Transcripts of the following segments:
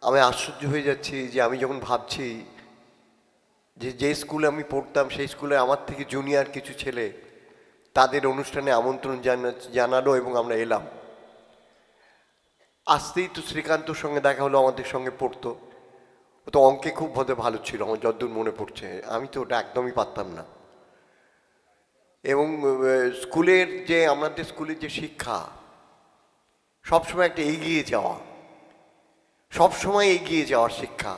আমি আশ্চর্য হয়ে যাচ্ছি যে আমি যখন ভাবছি যে যে স্কুলে আমি পড়তাম, সেই স্কুলে আমার থেকে জুনিয়র কিছু ছেলে তাদের অনুষ্ঠানে আমন্ত্রণ জানা- জানালো এবং আমরা এলাম। আসতেই তো শ্রীকান্তর সঙ্গে দেখা হলো, আমাদের সঙ্গে পড়তো। ও তো অঙ্কে খুব বোধ ভালো ছিল, আমার যদ্দূর মনে পড়ছে। আমি তো ওটা একদমই পারতাম না। এবং স্কুলের যে, আমাদের স্কুলের যে শিক্ষা, সবসময় একটা এগিয়ে যাওয়া। সবসময় এগিয়ে যাওয়ার শিক্ষা,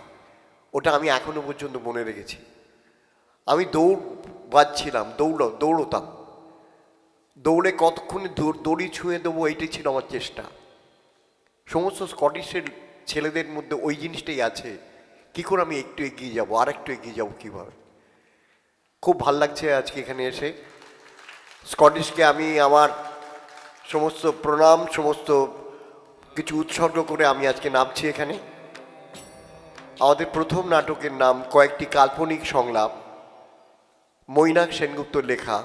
ওটা আমি এখনও পর্যন্ত মনে রেখেছি। আমি দৌড় বাজছিলাম, দৌড়, দৌড়তাম। দৌড়ে কতক্ষণে দড়ি ছুঁয়ে দেবো এইটাই ছিল আমার চেষ্টা। সমস্ত স্কটিশের ছেলেদের মধ্যে ওই জিনিসটাই আছে, কি করে আমি একটু এগিয়ে যাব আর একটু এগিয়ে যাব কীভাবে? খুব ভালো লাগছে আজকে এখানে এসে। স্কটিশকে আমি আমার সমস্ত প্রণাম, সমস্ত কিছু উৎসর্গ করে আমি আজকে নামছি এখানে। আমাদের প্রথম নাটকের নাম কয়েকটি কাল্পনিক সংলাপ। মৈনাক সেনগুপ্তর লেখা।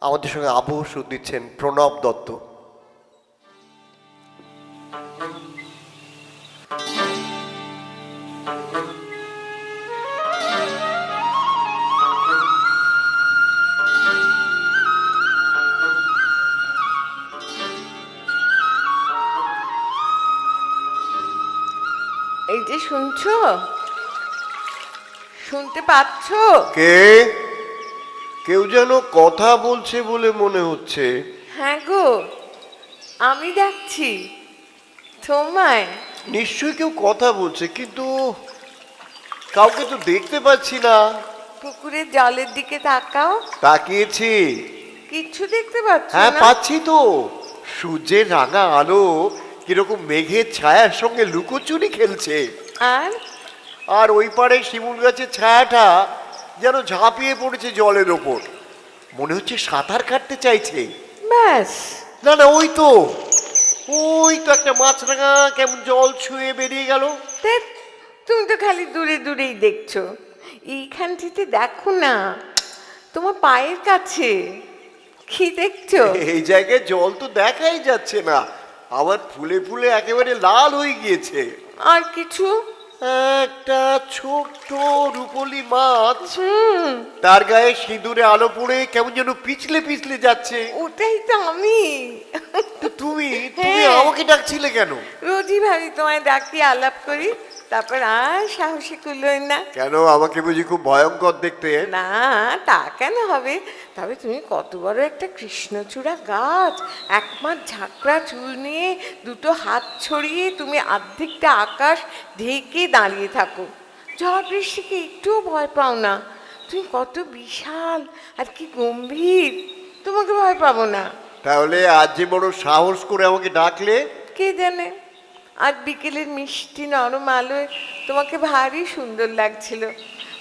আমাদের সঙ্গে আবহ সুর দিচ্ছেন প্রণব দত্ত। শুনতে পাচ্ছ? কে? কেউ যেন কথা বলছে বলে মনে হচ্ছে। হ্যাঁ গো আমি ডাকছি। তোমায়। নিশ্চয়ই কেউ কথা বলছে কিন্তু কাউকে তো দেখতে পাচ্ছি না। পুকুরের জলের দিকে তাকাও। তাকিয়েছি। কিচ্ছু দেখতে পাচ্ছ হ্যাঁ না? পাচ্ছি তো। সূর্যের রাঙা আলো কীরকম মেঘের ছায়ার সঙ্গে লুকোচুরি খেলছে। আর? আর ওই পারে শিমুল গাছের ছায়াটা যেন ঝাঁপিয়ে পড়েছে জলের ওপর। মনে হচ্ছে সাঁতার কাটতে চাইছে। ব্যাস। না না ওই তো। ওই তো একটা মাছরাঙা কেমন জল ছুঁয়ে বেরিয়ে গেল। তুমি তো খালি দূরে দূরেই দেখছ। এইখানটিতে দেখো না তোমার পায়ের কাছে। কি দেখছ? এই জায়গায় জল তো দেখাই যাচ্ছে না। আবার ফুলে ফুলে একেবারে লাল হয়ে গিয়েছে। আর কিছু? একটা ছোট্ট রূপলি মাছ। তার গায়ে সিঁদুরে আলো পড়ে কেমন যেন পিছলে পিছলে যাচ্ছে। ওটাই তো আমি। তুমি তুমি হ্যাঁ। আমাকে ডাকছিলে কেন? রোজই ভাবি তোমায় ডাকি আলাপ করি। তারপর আর সাহসী কুলোয় না। কেন? আমাকে বুঝি খুব ভয়ঙ্কর দেখতে। না তা কেন হবে? তবে তুমি কত বড় একটা কৃষ্ণচূড়া গাছ। একমাত্র ঝাঁকড়া চুল নিয়ে দুটো হাত ছড়িয়ে তুমি অর্ধেকটা আকাশ ঢেকে দাঁড়িয়ে থাকো। ঝড় বৃষ্টিকে একটুও ভয় পাও না। তুমি কত বিশাল আর কি গম্ভীর। তোমাকে ভয় পাবো না। তাহলে আজ যে বড় সাহস করে আমাকে ডাকলে? কে জানে? আজ বিকেলের মিষ্টি নরম আলোয় তোমাকে ভারী সুন্দর লাগছিল।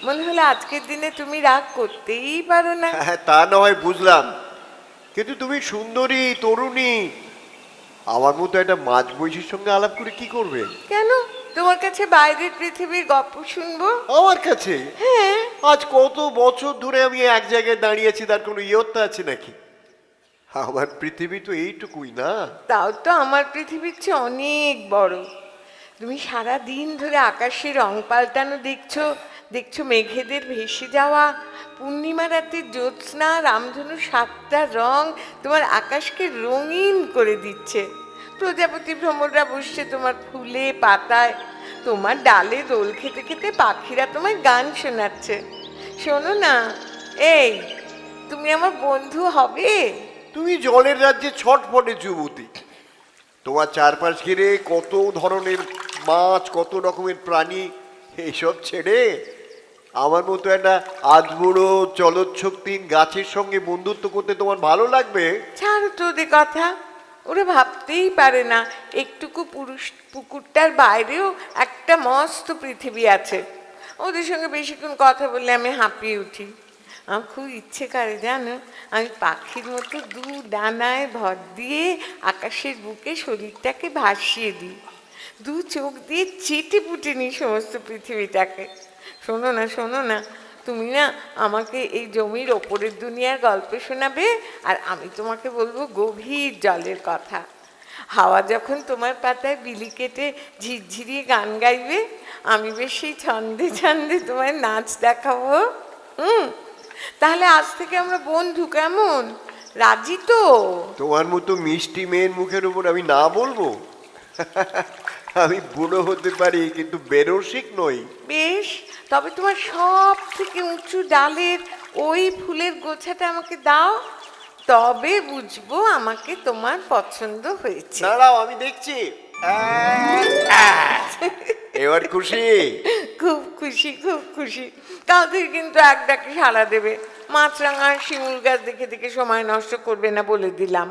মনে হলো আজকের দিনে তুমি রাগ করতেই পারো না। হ্যাঁ তা না হয় বুঝলাম। কিন্তু তুমি সুন্দরী তরুণী। আমার মতো একটা মাঝ বয়সীর সঙ্গে আলাপ করে কি করবে? কেন? তোমার কাছে বাইরের পৃথিবীর গল্প শুনব? আমার কাছে? হ্যাঁ। আজ কত বছর ধরে আমি এক জায়গায় দাঁড়িয়ে আছি তার কোনো ইয়ত্তা আছে নাকি? আমার পৃথিবী তো এইটুকুই না? তাও তো আমার পৃথিবীর চেয়ে অনেক বড়। তুমি সারা দিন ধরে আকাশে রং পাল্টানো দেখছ দেখছ মেঘেদের ভেসে যাওয়া, পূর্ণিমা রাতের জ্যোৎস্না রামধনু সাতটা রং তোমার আকাশকে রঙিন করে দিচ্ছে। প্রজাপতি ভ্রমণরা বসছে তোমার ফুলে, পাতায়, তোমার ডালে দোল খেতে খেতে পাখিরা তোমার গান শোনাচ্ছে। শোনো না, এই, তুমি আমার বন্ধু হবে? তুমি জলের রাজ্যে ছটফটে যুবতী। তোমার চারপাশ ঘিরে কত ধরনের মাছ, কত রকমের প্রাণী এইসব ছেড়ে আমার মতো একটা আধবুড়ো চলচ্ছক্তিন গাছের সঙ্গে বন্ধুত্ব করতে তোমার ভালো লাগবে? ছাড়ো তো ওদের কথা। ওরা ভাবতেই পারে না, একটুকু পুরুষ পুকুরটার বাইরেও একটা মস্ত পৃথিবী আছে। ওদের সঙ্গে বেশিক্ষণ কথা বললে আমি হাঁপিয়ে উঠি। আমার খুব ইচ্ছে করে জানো, আমি পাখির মতো দু ডানায় ভর দিয়ে আকাশের বুকে শরীরটাকে ভাসিয়ে দিই। দু চোখ দিয়ে চেটে পুটে নিই সমস্ত পৃথিবীটাকে। শোনো না শোনো না, তুমি না আমাকে এই জমির ওপরের দুনিয়ার গল্প শোনাবে আর আমি তোমাকে বলব গভীর জলের কথা। হাওয়া যখন তোমার পাতায় বিলি কেটে ঝিরঝিরিয়ে গান গাইবে, আমি বেশি ছন্দে ছন্দে তোমায় নাচ দেখাবো। হুম তাহলে আজ থেকে আমরা বন্ধু কেমন? রাজি তো? তোমার মতো মিষ্টি মেয়ের মুখের উপর আমি না বলব? আমি বুড়ো হতে পারি কিন্তু বেরসিক নই। বেশ তবে তোমার সব থেকে উঁচু ডালের ওই ফুলের গোছাটা আমাকে দাও। তবে বুঝব আমাকে তোমার পছন্দ হয়েছে। দাঁড়াও আমি দেখছি। এবার খুশি? খুব খুশি খুব খুশি। কাল কিন্তু এক ডাকে সাড়া দেবে। মাছরাঙা আর শিমুল গাছ দেখে দেখে সময় নষ্ট করবে না বলে দিলাম।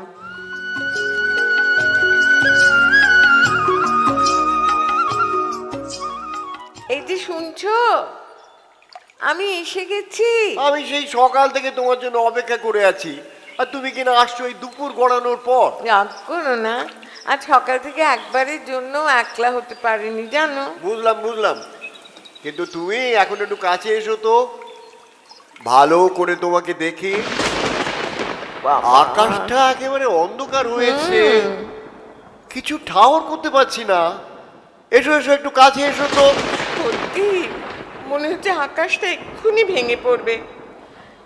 এই যে শুনছো আমি এসে গেছি। আমি সেই সকাল থেকে তোমার জন্য অপেক্ষা করে আছি। আর তুমি কিনা আসছো এই দুপুর গড়ানোর পর। রাগ করো না। আজ সকাল থেকে একবারের জন্য একলা হতে পারিনি জানো? বুঝলাম বুঝলাম। কিন্তু তুমি এখন একটু কাছে এসো তো। ভালো করে তোমাকে দেখি। আকাশটা একেবারে অন্ধকার হয়েছে। কিছু ঠাওর করতে পারছি না। এসো এসো একটু কাছে এসো তো। সত্যি? মনে হচ্ছে আকাশটা এক্ষুনি ভেঙে পড়বে।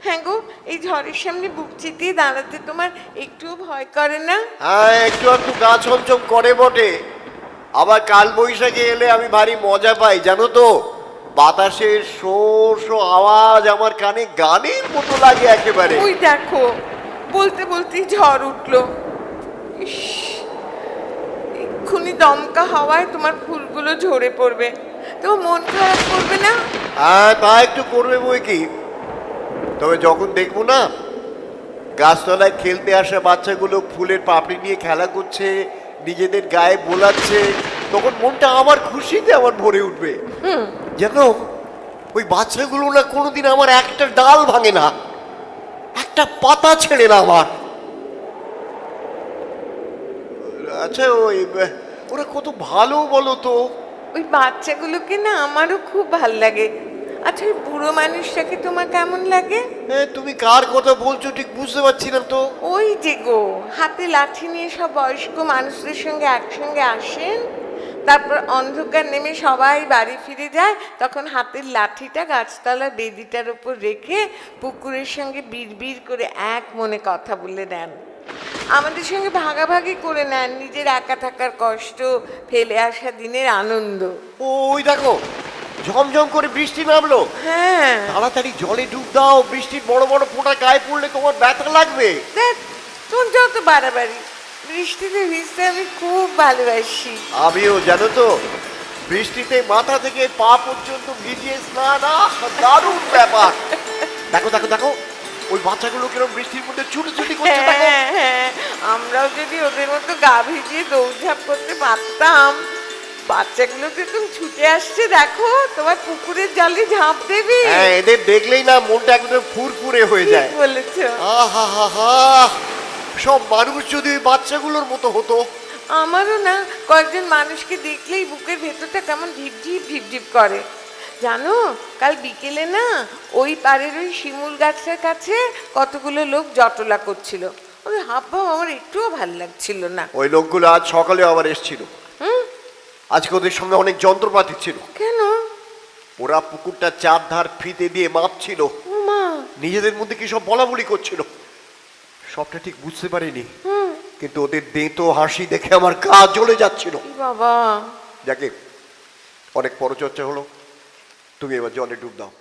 হ্যাঁ গো এই ঝড়ের সামনে বুক চিতিয়ে দাঁড়াতে তোমার একটুও ভয় করে না? হ্যাঁ একটু একটু গা ছমছম করে বটে। আবার কাল বৈশাখে এলে আমি ভারী মজা পাই জানো তো? বাতাসের শো শো আওয়াজ আমার কানে গানের মতো লাগে একেবারে। ওই দেখো বলতে বলতেই ঝড় উঠল। ইস, এক্ষুনি দমকা হাওয়ায় তোমার ফুলগুলো ঝরে পড়বে। তো মন খারাপ করবে না? হ্যাঁ তা একটু করবে বই কি? তবে যখন দেখব না গাছতলায় খেলতে আসা বাচ্চাগুলো ফুলের পাপড়ি নিয়ে খেলা করছে নিজেদের গায়ে বোলাচ্ছে তখন মনটা আমার খুশিতে আমার ভরে উঠবে। জানো ওই বাচ্চাগুলো না কোনোদিন আমার একটা ডাল ভাঙে না একটা পাতা ছেড়ে না আমার। আচ্ছা ওই ওরা কত ভালো বলো তো। ওই বাচ্চাগুলোকে না আমারও খুব ভালো লাগে। আচ্ছা ওই বুড়ো মানুষটাকে তোমার কেমন লাগে? এ, তুমি কার কথা বলছো ঠিক বুঝতে পারছি না তো। ওই যে গো হাতে লাঠি নিয়ে সব বয়স্ক মানুষদের সঙ্গে একসঙ্গে আসেন? তারপর অন্ধকার নেমে সবাই বাড়ি ফিরে যায়। তখন হাতের লাঠিটা গাছতলার বেদিটার উপর রেখে পুকুরের সঙ্গে বিড়বিড় করে এক মনে কথা বলে নেন। আমাদের সঙ্গে ভাগাভাগি করে নেন। নিজের একা থাকার কষ্ট ফেলে আসা দিনের আনন্দ। ওই দেখো ঝমঝম করে বৃষ্টি নামলো। হ্যাঁ। তাড়াতাড়ি জলে ডুব দাও বৃষ্টির বড় বড় ফোঁটা গায়ে পড়লে তোমার ব্যথা লাগবে। দেখ তোর যত বাড়াবাড়ি। বৃষ্টিতে ভিজতে আমি খুব ভালোবাসি। আমিও জানো তো বৃষ্টিতে মাথা থেকে পা পর্যন্ত ভিজিয়ে স্নান আহ, দারুণ ব্যাপার। দেখো দেখো দেখো ওই বাচ্চাগুলো বৃষ্টির মধ্যে ছুটি করছে দেখো। হ্যাঁ, হ্যাঁ, আমরাও যদি ওদের মতো গা ভিজিয়ে দৌড়ঝাঁপ করতে পারতাম বাচ্চাগুলো কীরকম ছুটে আসছে দেখো তোমার পুকুরের জলে ঝাঁপ দেবে। হ্যাঁ এদের দেখলেই না মনটা একদম ফুরফুরে হয়ে ঠিক যায়। বলেছ। আহা হা হা সব মানুষ যদি বাচ্চাগুলোর মতো হতো। আমারও না কয়েকজন মানুষকে দেখলেই বুকের ভেতরটা কেমন ঢিপ ঢিপ ঢিপ করে। জানো কাল বিকেলে না ওই পাড়ের ওই শিমুল গাছটার কাছে কতগুলো লোক জটলা করছিল। ওই হাব ভাব আমার একটুও ভালো লাগছিল না। ওই লোকগুলো আজ সকালে আবার এসছিল। আজকে ওদের সঙ্গে অনেক যন্ত্রপাতি ছিল। কেন? ওরা পুকুরটা চার ধার ফিতে দিয়ে মাপছিল। নিজেদের মধ্যে কি সব বলা বলি করছিল? সবটা ঠিক বুঝতে পারিনি। কিন্তু ওদের দেঁতো হাসি দেখে আমার গা জ্বলে যাচ্ছিল। বাবা। যাকে অনেক পরচর্চা হলো তুমি এবার জলে ডুব দাও।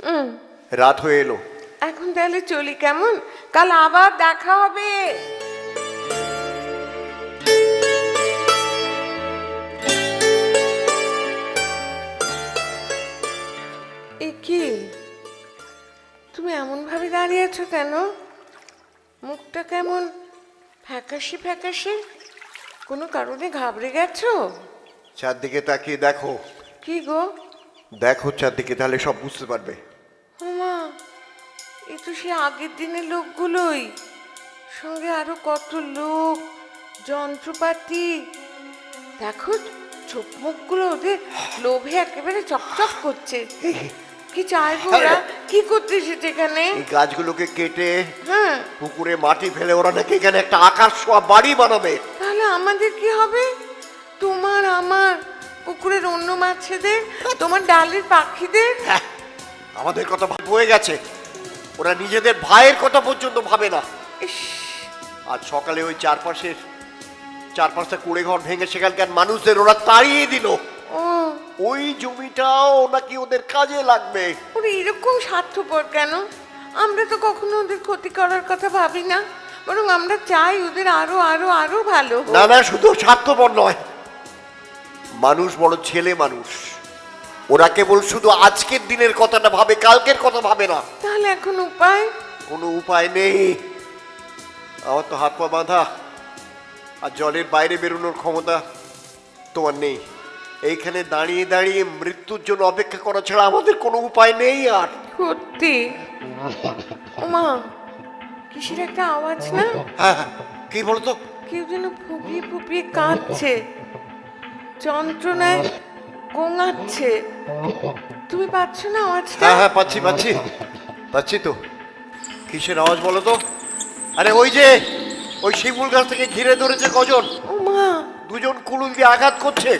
রাত হয়ে এলো। এখন তাহলে চলি কেমন? কাল আবার দেখা হবে। কি? তুমি এমন ভাবে দাঁড়িয়ে আছো কেন? মুখটা কেমন ফ্যাকাশে ফ্যাকাশে? কোনো কারণে ঘাবড়ে গেছো? চারদিকে তাকিয়ে দেখো। কি গো? দেখো চারদিকে তাহলে সব বুঝতে পারবে। ওমা এ তো সে আগের দিনের লোকগুলোই। সঙ্গে আরও কত লোক যন্ত্রপাতি। দেখো চোখ মুখগুলো ওদের লোভে একেবারে চকচক করছে। কি চাইব ওরা কি করতে এসেছে এখানে এই গাছগুলোকে কেটে হ্যাঁ। পুকুরে মাটি ফেলে ওরা নাকি এখানে একটা আকাশ বাড়ি বানাবে। তাহলে আমাদের কি হবে? তোমার আমার পুকুরের অন্য মাছেদের তোমার ডালের পাখিদের? হ্যাঁ, আমাদের কথা ভাব হয়ে গেছে। ওরা নিজেদের ভাইয়ের কথা পর্যন্ত ভাবে না। ইস, আজ সকালে ওই চারপাশের চারপাশটা কুড়ে ঘর ভেঙে সেখানকার মানুষদের ওরা তাড়িয়ে দিল। ওই জমিটাও নাকি ওদের কাজে লাগবে। ওরা এরকম স্বার্থপর কেন? আমরা তো কখনো ওদের ক্ষতি করার কথা ভাবি না। বরং আমরা চাই ওদের আরও আরও আরও ভালো হোক। না না শুধু স্বার্থপর নয়। মানুষ বড় ছেলে মানুষ। ওরা কেবল শুধু আজকের দিনের কথাটা ভাবে কালকের কথা ভাবে না। তাহলে এখন উপায়? কোনো উপায় নেই। আমার তো হাত পা বাঁধা। আর জলের বাইরে বেরোনোর ক্ষমতা তোমার নেই। এইখানে দাঁড়িয়ে দাঁড়িয়ে মৃত্যুর জন্য অপেক্ষা করা ছাড়া আমাদের কোনো উপায় নেই আর। সত্যি? ওমা কিসের একটা আওয়াজ না? হ্যাঁ হ্যাঁ, কি বলতো? কেউ যেন ফুপিয়ে ফুপিয়ে কাঁদছে যন্ত্রণায় গোঙাচ্ছে। তুমি পাচ্ছ না আওয়াজটা? হ্যাঁ হ্যাঁ পাচ্ছি পাচ্ছি পাচ্ছি তো। কিসের আওয়াজ বলো তো? আরে ওই যে ওই শিমুল গাছ থেকে ঘিরে ধরেছে কজন? ওমা দুজন কুলুল দিয়ে আঘাত করছে।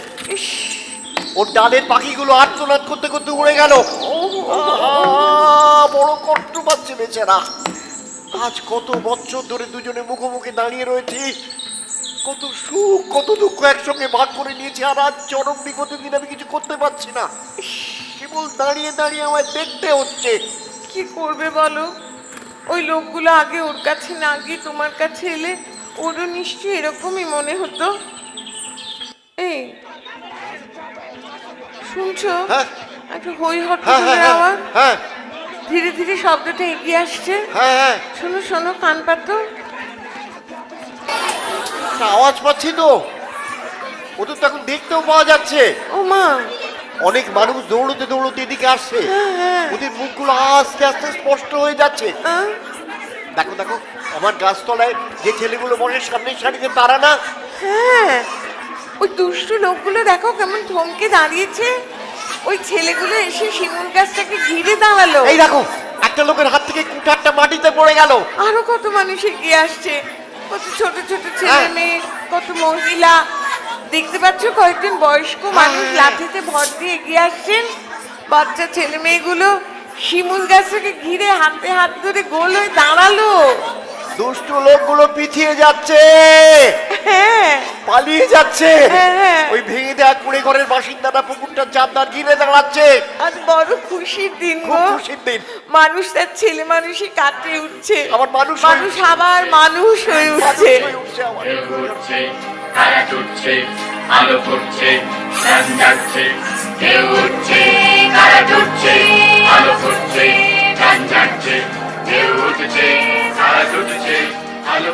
ওর ডালের পাখিগুলো আর্তনাদ করতে করতে উড়ে গেল। বড় কষ্ট পাচ্ছে বেচারা। আজ কত বছর ধরে দুজনে মুখোমুখি দাঁড়িয়ে রয়েছি। কত সুখ কত দুঃখ একসঙ্গে ভাগ করে নিয়েছি আর আজ চরম বিপদের দিন আমি কিছু করতে পারছি না। কেবল দাঁড়িয়ে দাঁড়িয়ে আমায় দেখতে হচ্ছে। কি করবে বলো? ওই লোকগুলো আগে ওর কাছে না গিয়ে তোমার কাছে এলে ওরও নিশ্চয়ই এরকমই মনে হতো। এই শুনছো। একটা হই হট্টগোলের আওয়াজ। হ্যাঁ। ধীরে ধীরে শব্দটা এগিয়ে আসছে। হ্যাঁ হ্যাঁ। শোনো শোনো কান পাতো। আওয়াজ পাচ্ছি তো। ওদের তো এখন দেখতেও পাওয়া যাচ্ছে। ও মা। অনেক মানুষ দৌড়তে দৌড়তে এদিকে আসছে। ওদের মুখগুলো আস্তে আস্তে স্পষ্ট হয়ে যাচ্ছে। দেখো দেখো আমার গাছতলায় যে ছেলেগুলো বসে সামনের সারিতে তারা না? হ্যাঁ। ওই দুষ্টু লোকগুলো দেখো কেমন থমকে দাঁড়িয়েছে। ওই ছেলেগুলো এসে শিমুল গাছটাকে ঘিরে দাঁড়াল। এই দেখো একটা লোকের হাত থেকে কুঠারটা মাটিতে পড়ে গেল। আরও কত মানুষ এগিয়ে আসছে কত ছোট ছোট ছেলে হ্যাঁ। মেয়ে কত মহিলা। দেখতে পাচ্ছ কয়েকজন বয়স্ক মানুষ হ্যাঁ। লাঠিতে ভর দিয়ে এগিয়ে আসছেন। বাচ্চা ছেলে মেয়েগুলো শিমুল গাছটাকে ঘিরে হাতে হাত ধরে গোল হয়ে দাঁড়াল। দুষ্ট লোকগুলো পিছিয়ে যাচ্ছে। হ্যাঁ। পালিয়ে যাচ্ছে। হ্যাঁ, হ্যাঁ। ওই ভেঙে দেওয়া কুড়ে ঘরের বাসিন্দারা পুকুরটা চাপদার ঘিরে দাঁড়াচ্ছে। আজ বড় খুশির দিন গো। খুশির দিন। মানুষ তার ছেলে মানুষই কাটিয়ে উঠছে। আবার মানুষ মানুষ আবার মানুষ হয়ে মানুষ উঠছে। হয়ে তারা টুটছে আলো ফুটছে জাগছে ঢেউ উঠছে তারা টুটছে আলো ফুটছে জাগছে ঢেউ উঠছে তারা টুটছে আলো